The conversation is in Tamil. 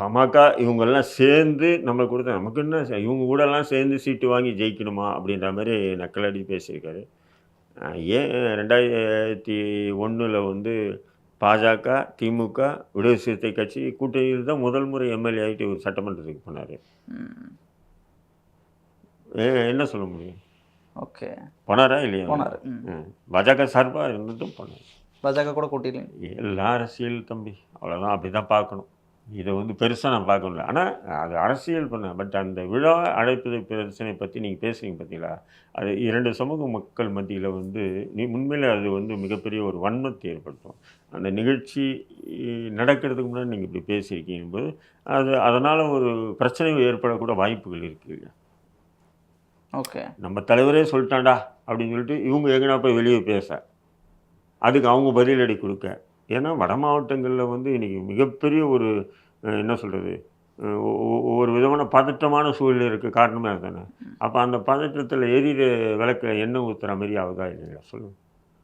பாமக இவங்கெல்லாம் சேர்ந்து நம்ம கொடுத்த நமக்கு என்ன இவங்க கூடலாம் சேர்ந்து சீட்டு வாங்கி ஜெயிக்கணுமா அப்படின்ற மாதிரி நக்கலடி பேசியிருக்காரு. ஏன் ரெண்டாயிரத்தி ஒன்றில் வந்து பாஜக திமுக விடுதலை சிறுத்தை கட்சி கூட்டணியில் தான் முதல் முறை எம்எல்ஏ ஆகிட்டு ஒரு சட்டமன்றத்துக்கு போனார். என்ன சொல்ல முடியும்? ஓகே. போனாரா இல்லையா? போனார். பாஜக சார்பாக இருந்துட்டும் போனார். பாஜக கூட கூட்டிடலைங்க எல்லா அரசியல் தம்பி அவ்வளோதான் அப்படி தான் பார்க்கணும். இதை வந்து பெருசாக நான் பார்க்கணும்ல ஆனால் அது அரசியல் பண்ண பட் அந்த விழா அழைப்பது பிரச்சனை பற்றி நீங்கள் பேசுறீங்க பார்த்தீங்களா அது இரண்டு சமூக மக்கள் மத்தியில் வந்து நீ உண்மையில் அது வந்து மிகப்பெரிய ஒரு வன்மத்தை ஏற்படுத்தும். அந்த நிகழ்ச்சி நடக்கிறதுக்கு முன்னாடி நீங்கள் இப்படி பேசியிருக்கீங்க போது அது அதனால் ஒரு பிரச்சனை ஏற்படக்கூட வாய்ப்புகள் இருக்குது ஓகே. நம்ம தலைவரே சொல்லிட்டான்டா அப்படின்னு சொல்லிட்டு இவங்க எங்கனா போய் வெளியே பேச அதுக்கு அவங்க பதிலடி கொடுக்க ஏன்னா வட மாவட்டங்களில் வந்து இன்றைக்கி மிகப்பெரிய ஒரு என்ன சொல்கிறது ஒரு விதமான பதட்டமான சூழ்நிலை இருக்க காரணமே அதுதானே. அப்போ அந்த பதட்டத்தில் எரியிற விளக்கில் எண்ணெய் ஊற்றுற மாதிரி ஆகுதா இல்லைங்களா? சொல்லுங்கள்